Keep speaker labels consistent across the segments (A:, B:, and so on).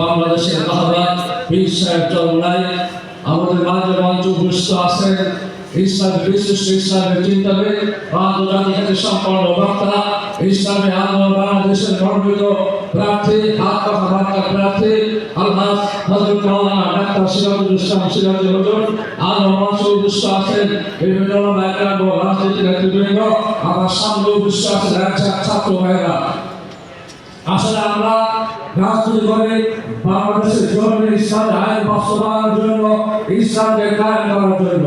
A: বাংলাদেশের চরমলাই আমাদের মাঝে মঞ্চে উপস্থিত আছেন ইসলামের বিশিষ্ট ইসলামের চিন্তাবিদ আন্তর্জাতিক সম্পন্ন বক্তা। ইসলামী আন্দোলন বাংলাদেশের মনোনীত প্রার্থী, হাত কথা বার্তা প্রার্থী আল্লাহ হজরত মাওলানা ডাক্তার সিরাজুল ইসলাম সিরাজুল হুজুর মঞ্চে উপস্থিত আছেন বিভিন্ন ব্যাকরণ ও রাজনৈতিক নেতৃবৃন্দ, আমার সামনে উপস্থিত আছেন ছাত্র ভাইরা আসলে আমরা রাজনীতি করে বাংলাদেশের জন্য ইসলামের আইন বাস্তবায়নের জন্য ইসলামকে কায়েম করার জন্য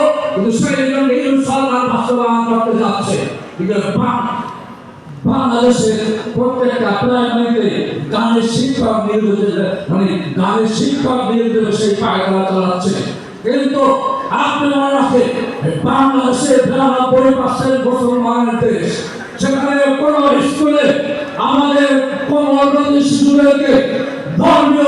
A: কিন্তু সেই এজেন্ডা এই সরকার বাস্তবায়ন করতে যাচ্ছে। বাংলাদেশের প্রত্যেকটা প্রাইমারিতে গানের শিক্ষক মানে গানের শিক্ষক সেই পায়খানা চালাচ্ছে। কিন্তু রাখেন, বাংলাদেশের মুসলমানের দেশ, সেখানে কোন স্কুলে আমাদের কোন শিশুদেরকে ধর্মীয়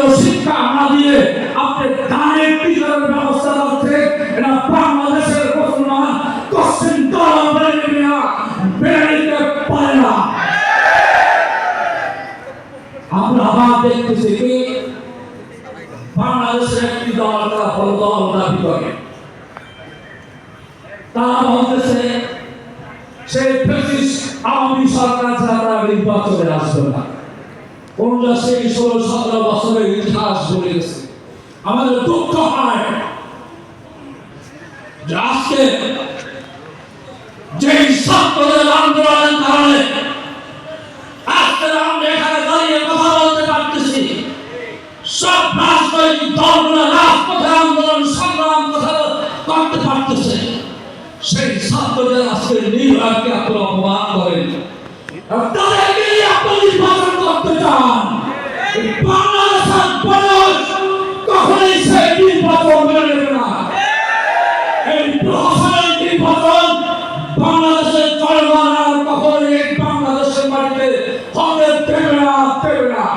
A: আমরা আবার দেখতেছি কি বাংলাদেশের তারা বড় করে তারা না। কোনটা সেই ষোলো, সতেরো বছরের ইতিহাস বলে আমাদের দুঃখ হয় আজকে যেই ছাত্রদের আন্দোলনের কারণে আজকে আমরা এখানে দাঁড়িয়ে কথা বলতে পারতেছি সব রাজনৈতিক দলগুলো রাজপথে আন্দোলন, সংগ্রাম কথা করতে পারতেছে। সেই ছাত্রদের আজকে নির্ভয়কে আপনি অপমান করেন। তাদেরকে আপনি নির্বাচন করতে চান। বাংলাদেশের মানুষ কখনোই সেই নির্বাচন মেনে নেবে না। এই প্রহসনের নির্বাচন বাংলাদেশের জনগণ আর কখনোই বাংলাদেশের মাটিতে হবে, দেবে না দেবে না।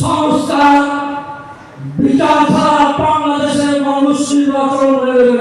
A: সংস্কার বিচারধারা বাংলাদেশের মানুষ নির্বাচন হয়ে নেবে